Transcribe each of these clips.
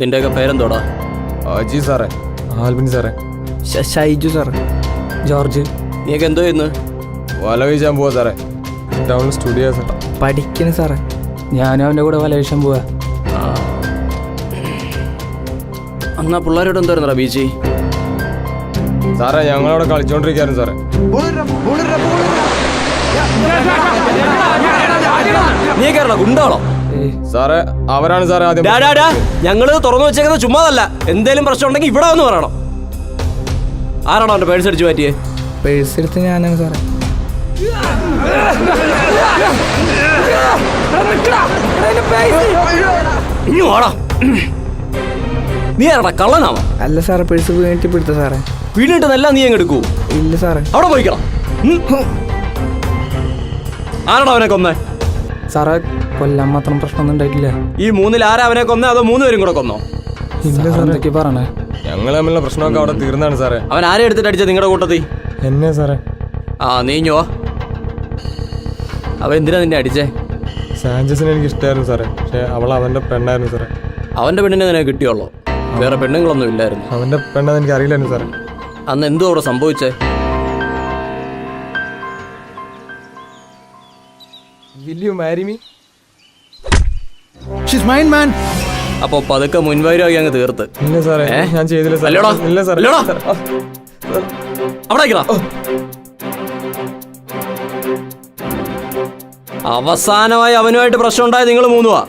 നിന്റെയൊക്കെ പേരെന്തോടാ? അജി സാറേ ആൽബിൻ സാറേ. ഷൈജു സാർ ജോർജ്. നീയൊക്കെ എന്തോ ചെയ്യുന്നു? വല വീശാൻ പോവാ സാറേ. ടൗണിൽ സ്റ്റുഡിയോ സാർ പഠിക്കണ സാറേ. ഞാനും അവന്റെ കൂടെ വല വീശാൻ പോവാ അന്നാ പിള്ളേരോട് എന്തായിരുന്നടാ ബീച്ചി? സാറേ ഞങ്ങളവിടെ കളിച്ചോണ്ടിരിക്കായിരുന്നു സാറേ. നീ കേരള ഗുണ്ടകളോ? സാറേ അവരാണ് സാറേ ആദ്യം ഡാ, ഡാ, ഡാ. ഞങ്ങൾ തുറന്നു വെച്ചേക്കുന്നത് ചുമ്മാതല്ല. എന്തേലും പ്രശ്നം ഉണ്ടെങ്കിൽ ഇവിടെ വന്ന് പറയണം. ആരാണോ അവന്റെ പേഴ്സ് അടിച്ചു മാറ്റിയേ? പേഴ്സ് എടുത്ത് ഞാനാണ് സാറേ. ഇനി ഓടാ നീ ആരടാ കള്ളനാണോ? അല്ല സാറേ പേഴ്സ് വീണിട്ട് പിടുത്ത സാറേ. വീണിട്ടെന്നല്ല നീ അങ്ങ് എടുക്കൂ. ഇല്ല സാറേ. അവിടെ പോയിക്കണം ആരാണോ അവനെ കൊന്നേ? സാറേ കൊല്ലാൻ മാത്രം പ്രശ്നമൊന്നും ഉണ്ടായിട്ടില്ല. ഈ മൂന്നിൽ ആരാ അവനെ കൊന്നേ? അതോ മൂന്ന് പേരും കൂടെ കൊന്നോ? ഇല്ല സാർ എന്തൊക്കെ പറയണേ? ഞങ്ങൾ തമ്മിലുള്ള പ്രശ്നമൊക്കെ അവിടെ തീർന്നാണ് സാറേ. അവൻ ആരെ എടുത്തിട്ട് അടിച്ചത് നിങ്ങളുടെ കൂട്ടത്തിൽ? എന്നെ സാറേ. ആ നീഞ്ഞോ? അവൻ എന്തിനാ നിന്നെ അടിച്ചേ? സാഞ്ചസിനെ എനിക്ക് ഇഷ്ടമായിരുന്നു സാറേ. പക്ഷേ അവൾ അവന്റെ പെണ്ണായിരുന്നു സാറേ. അവന്റെ പെണ്ണിനെ നിനക്ക് കിട്ടിയുള്ളൂ. വേറെ പെണ്ണുങ്ങളൊന്നും ഇല്ലായിരുന്നു. അവന്റെ പെണ്ണെന്ന് എനിക്ക് അറിയില്ലായിരുന്നു സാറേ. അന്ന് എന്തോ അവിടെ സംഭവിച്ചേ? Will you marry me She's mine, man. അപ്പൊ പതുക്കെ മുൻവൈരാകി അങ്ങ് തീർത്ത്. ഇല്ല സാറേ ഞാൻ ചെയ്തില്ല സാറേ. അല്ലോടാ. ഇല്ല സാറേ. അല്ലോടാ. അവിടെ അവസാനമായി അവനുമായിട്ട് പ്രശ്നം ഉണ്ടായത് നിങ്ങൾ മൂന്നുവാ.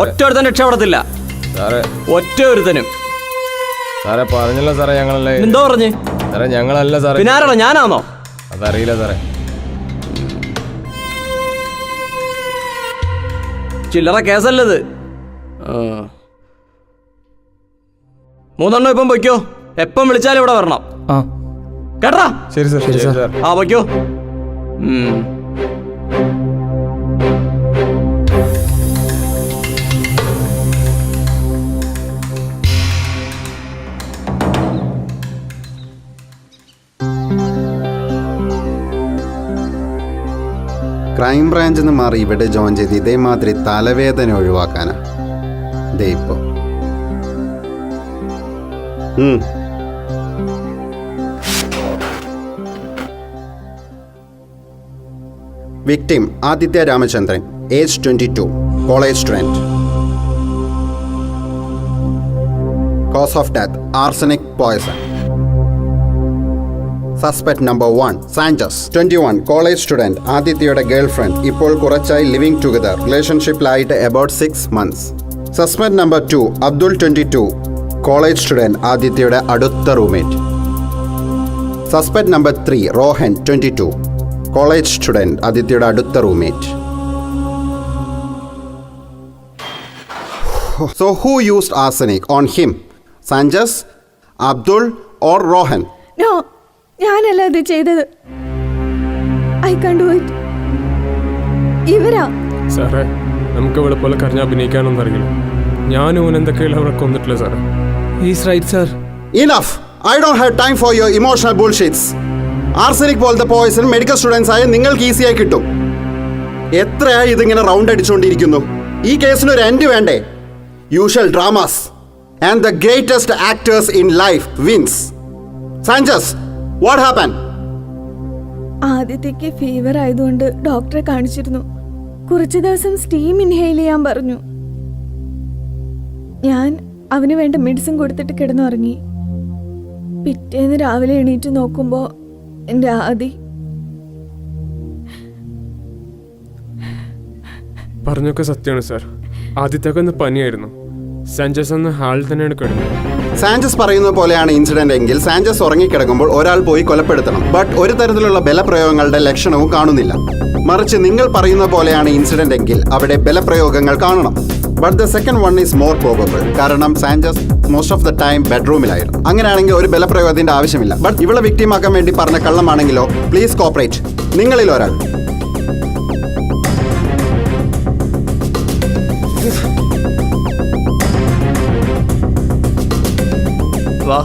ഒറ്റ ഒരുത്തൻ രക്ഷപ്പെടത്തില്ല. സാറേ. ഒറ്റ ഒരുത്തനും സാറേ പറഞ്ഞല്ലോ സാറേ ഞങ്ങളല്ലേ. എന്തോ പറഞ്ഞു? സാറേ ഞങ്ങളല്ല സാറേ. പിന്നാരാണോ ഞാനാണോ അതറിയില്ല സാറേ. ചില്ലറ കേസല്ലത്. മൂന്നെണ്ണം ഇപ്പം പൊയ്ക്കോ. എപ്പം വിളിച്ചാലും ഇവിടെ വരണം. ആ. കേട്ടാ ശരി സാർ. ശരി സാർ ആ പൊയ്ക്കോ. ക്രൈം ബ്രാഞ്ച് എന്ന് മാറി ഇവിടെ ജോയിൻ ചെയ്ത് ഇതേമാതിരി തലവേദന ഒഴിവാക്കാനാ. ദേ ഇപ്പോ. Victim Aditya Ramachandran age twenty two college student cause of death arsenic poison. Suspect number one Sanchez twenty one college student ആദിത്യയുടെ girl friend ഇപ്പോൾ കുറച്ചായി living together റിലേഷൻഷിപ്പിലായിട്ട് about six months suspect number two Abdul twenty two college student ആദിത്യയുടെ അടുത്ത roommate suspect number three Rohan twenty two college student ആദിത്യയുടെ അടുത്ത roommate so who used arsenic on him Sanchez Abdul or Rohan ഞാനല്ല ഇത് ചെയ്തത്? I കണ്ടു do it ഇവരാ? സാറേ നമുക്ക് ഇവിടെ പോലെ കരഞ്ഞ അഭിനയിക്കാനൊന്നും അറിയില്ല. ഞാനും ഓൻ എന്തൊക്കെയുള്ള അവിടെ കൊന്നിട്ടില്ല സാറേ? Is right sir enough I don't have time for your emotional bullshits arsenic പോലത്തെ പോയിസൺ മെഡിക്കൽ സ്റ്റുഡൻസ് ആയ നിങ്ങൾക്ക് ഈസിയായി കിട്ടും. എത്രയായി ഇതിങ്ങനെ റൗണ്ട് അടിച്ചുകൊണ്ടിരിക്കുന്നു ഈ കേസിന് ഒരു എൻഡ് വേണ്ടേ usual dramas and the greatest actors in life wins Sanchez what happen ആദ്യത്തേക്ക് fever ആയതുകൊണ്ട് ഡോക്ടറെ കാണിച്ചിരുന്നു. കുറച്ച് ദിവസം സ്റ്റീം ഇൻഹെയിൽ ചെയ്യാൻ പറഞ്ഞു. ഞാൻ അവന് വേണ്ട മെഡിസിൻ കൊടുത്തിട്ട് കിടന്നുറങ്ങി. പിറ്റേന്ന് രാവിലെ എണീറ്റ് നോക്കുമ്പോൾ എന്റെ ആദി. പറഞ്ഞൊക്കെ സത്യമാണ് സാർ. ആദ്യത്തൊക്കെ ഒന്ന് പനിയായിരുന്നു. സഞ്ജസ് ഒന്ന് ഹാളിൽ തന്നെയാണ് കിടന്നത്. സാഞ്ചസ് പറയുന്നത് പോലെയാണ് ഇൻസിഡന്റ് എങ്കിൽ സാഞ്ചസ് ഉറങ്ങിക്കിടക്കുമ്പോൾ ഒരാൾ പോയി കൊലപ്പെടുത്തണം. ബട്ട് ഒരു തരത്തിലുള്ള ബലപ്രയോഗങ്ങളുടെ ലക്ഷണവും കാണുന്നില്ല. മറിച്ച് നിങ്ങൾ പറയുന്ന പോലെയാണ് ഇൻസിഡന്റ് എങ്കിൽ അവിടെ ബലപ്രയോഗങ്ങൾ കാണണം. But the second one is more probable. കാരണം Sanchez most of the time ബെഡ്റൂമിലായിരുന്നു. അങ്ങനെയാണെങ്കിൽ ഒരു ബലപ്രയോഗത്തിന്റെ ആവശ്യമില്ല. ബട്ട് ഇവളെ വിക്ടിമാക്കാൻ വേണ്ടി പറഞ്ഞ കള്ളമാണെങ്കിലോ പ്ലീസ് കോപ്പറേറ്റ്. നിങ്ങളിൽ ഒരാൾ. വാ.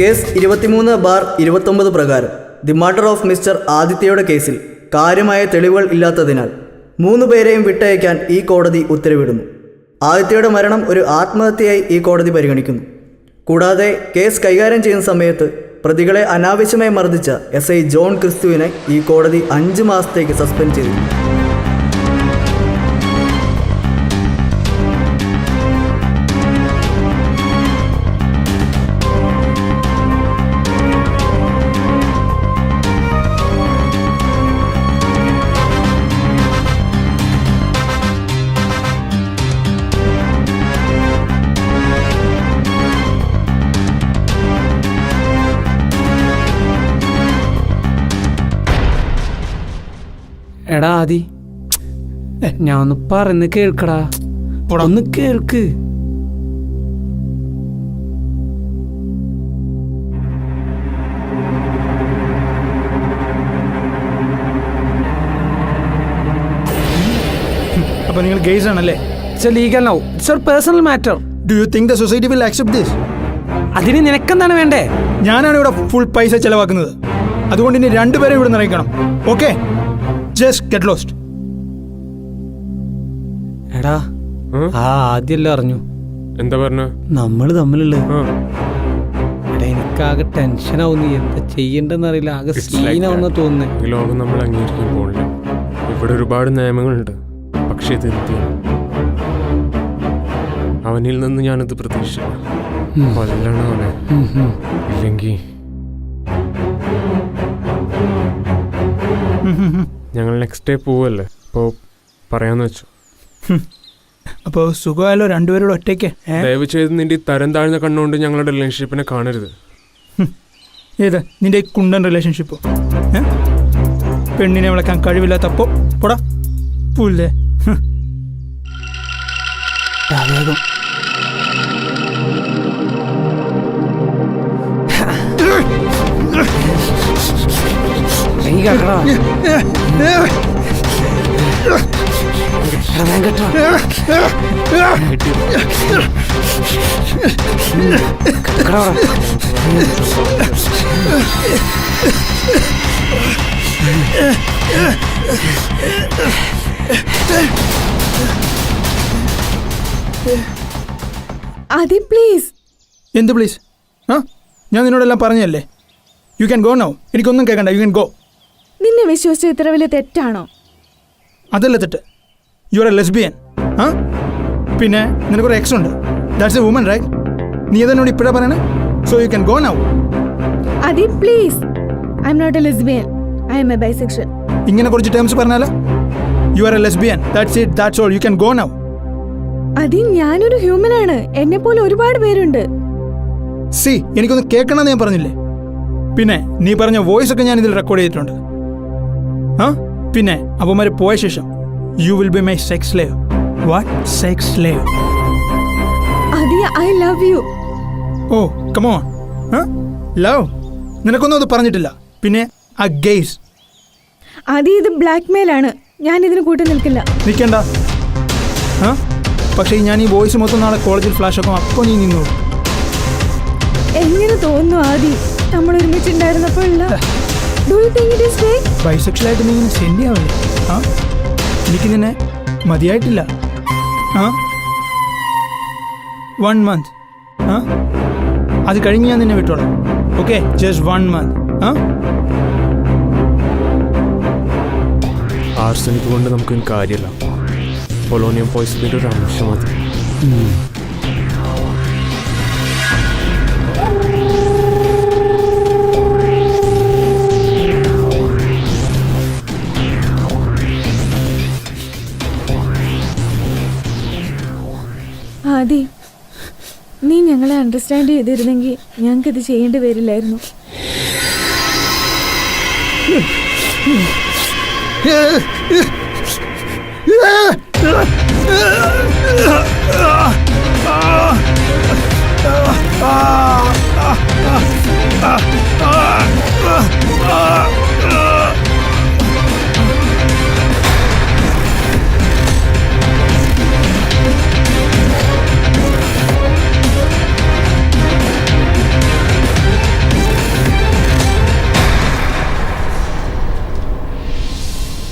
കേസ് ഇരുപത്തിമൂന്ന് ബാർ ഇരുപത്തൊമ്പത് പ്രകാരം. ദി മർഡർ ഓഫ് മിസ്റ്റർ ആദിത്യയുടെ കേസിൽ കാര്യമായ തെളിവുകൾ ഇല്ലാത്തതിനാൽ മൂന്ന് പേരെയും വിട്ടയക്കാൻ ഈ കോടതി ഉത്തരവിടുന്നു. ആദിത്യയുടെ മരണം ഒരു ആത്മഹത്യയായി ഈ കോടതി പരിഗണിക്കുന്നു. കൂടാതെ കേസ് കൈകാര്യം ചെയ്യുന്ന സമയത്ത് പ്രതികളെ അനാവശ്യമായി മർദ്ദിച്ച എസ് ഐ ജോൺ ക്രിസ്തുവിനെ ഈ കോടതി അഞ്ച് മാസത്തേക്ക് സസ്പെൻഡ് ചെയ്തു. എടാ ആദി. ഞാൻ ഒന്ന് പറയുന്ന കേൾക്കടാ ഒന്ന് കേൾക്ക്. അപ്പോൾ നിങ്ങൾ ഗെയ്സ് ആണല്ലേ? It's legal now it's personal matter do you think the society will accept this അതിന് നിനക്കെന്താണ് വേണ്ടേ? ഞാനാണ് ഇവിടെ ഫുൾ പൈസ ചെലവാക്കുന്നത്. അതുകൊണ്ട് ഇനി രണ്ടുപേരും ഇവിടെ നിറയിക്കണം ഓക്കെ ജസ്റ്റ് ഗെറ്റ് ലോസ്റ്റ് എടാ? ആ. ആദ്യമല്ല അറിഞ്ഞു. എന്താ പറഞ്ഞു? നമ്മൾ തമ്മിലുള്ള എടാ എനിക്കാകെ ടെൻഷൻ ആവുന്നു. എന്താ ചെയ്യണ്ടെന്ന് അറിയില്ല. ആകെ സീനാവുന്ന. തോന്നുന്നേ. ഈ ലോകം നമ്മൾ അംഗീകരിക്കാൻ പോണില്ല. ഇവിടെ ഒരുപാട് നിയമങ്ങളുണ്ട്. പക്ഷേ ഇത് അവനിൽ നിന്ന് ഞാനത് പ്രതീക്ഷിച്ചില്ല. കൊല്ലണം അവനെ. ഇല്ലെങ്കിൽ ഞങ്ങൾ നെക്സ്റ്റ് ഡേ പോവല്ലേ? അപ്പോൾ പറയാന്ന് വെച്ചു. അപ്പോൾ സുഖമായാലോ രണ്ടുപേരോട് ഒറ്റയ്ക്ക്? ദയവ് ചെയ്ത് നിന്റെ ഈ തരം താഴ്ന്ന കണ്ണുകൊണ്ട് ഞങ്ങളുടെ റിലേഷൻഷിപ്പിനെ കാണരുത്. ഏത്? നിന്റെ ഈ കുണ്ടൻ റിലേഷൻഷിപ്പോ? പെണ്ണിനെ വിളക്കാൻ കഴിവില്ലാത്തപ്പോ? പോടാ. പുല്ലേ. വേഗം അതി പ്ലീസ് എന്ത് പ്ലീസ് ആ? ഞാൻ നിന്നോടെല്ലാം പറഞ്ഞല്ലേ യു ക്യാൻ ഗോ നൗ എനിക്കൊന്നും കേൾക്കണ്ട. യു ക്യാൻ ഗോ നിന്നെ വിശ്വസിച്ച ഇത്ര വലിയ തെറ്റാണോ? അതല്ല തെറ്റ്. യു ആർ എ ലെസ്ബിയൻ ആ? പിന്നെ നിനക്കൊരു എക്സ് ഉണ്ട്. ദാറ്റ്സ് എ വുമൻ റൈറ്റ് നീ എന്നോട് ഇപ്പോഴാ പറയണേ? So you can go now Athi please I am not a lesbian I am a bisexual ഇങ്ങനെ കുറച്ച് ടേംസ് പറഞ്ഞാലോ? You are a lesbian that's it that's all you can go now Athi ഞാനൊരു human ആണ്. എന്നെ പോലെ ഒരുപാട് പേരുണ്ട്. C എനിക്കൊന്ന് കേൾക്കണമെന്ന് ഞാൻ പറഞ്ഞില്ലേ? പിന്നെ നീ പറഞ്ഞ വോയിസ് ഒക്കെ ഞാൻ ഇതിൽ റെക്കോർഡ് ചെയ്തിട്ടുണ്ട്. ആ പിന്നെ അവന്മാർ പോയ ശേഷം you will be my sex slave what sex slave I love you oh come on നിനക്കൊന്നും അത് പറഞ്ഞിട്ടില്ല. പിന്നെ ആ ഗെയ്സ് അതി ഇത് ബ്ലാക്ക് മെയിൽ ആണ്. ഞാൻ ഇതിന് കൂട്ടി നിൽക്കില്ല. നിൽക്കണ്ട. പക്ഷേ ഞാൻ ഈ വോയിസ് മൊത്തം നാളെ കോളേജിൽ ഫ്ലാഷ് ആക്കും. അപ്പോൾ നീ നിന്നു? എങ്ങനെ തോന്നുന്നു ആദി നമ്മൾ ഒരുമിച്ചുണ്ടായിരുന്നപ്പോഴല്ല ബൈസെക്ഷലായിട്ട് നീ ഇങ്ങനെ ആ? എനിക്ക് നിന്നെ മതിയായിട്ടില്ല. ആ? വൺ മന്ത് ആ? അത് കഴിഞ്ഞ് ഞാൻ നിന്നെ വിട്ടോളാം. ഓക്കെ ജസ്റ്റ് വൺ മന്ത് ആ? ആർസനിക് കൊണ്ട് നമുക്കൊരു കാര്യമില്ല. പൊലോണിയം പോയിസണിന്റെ ഒരു അംശം മതി ആദി നീ ഞങ്ങളെ അണ്ടർസ്റ്റാൻഡ് ചെയ്തിരുന്നെങ്കിൽ ഞങ്ങൾക്കിത് ചെയ്യേണ്ടി വരില്ലായിരുന്നു Ah!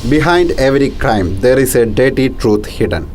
Behind every crime, there is a dirty truth hidden.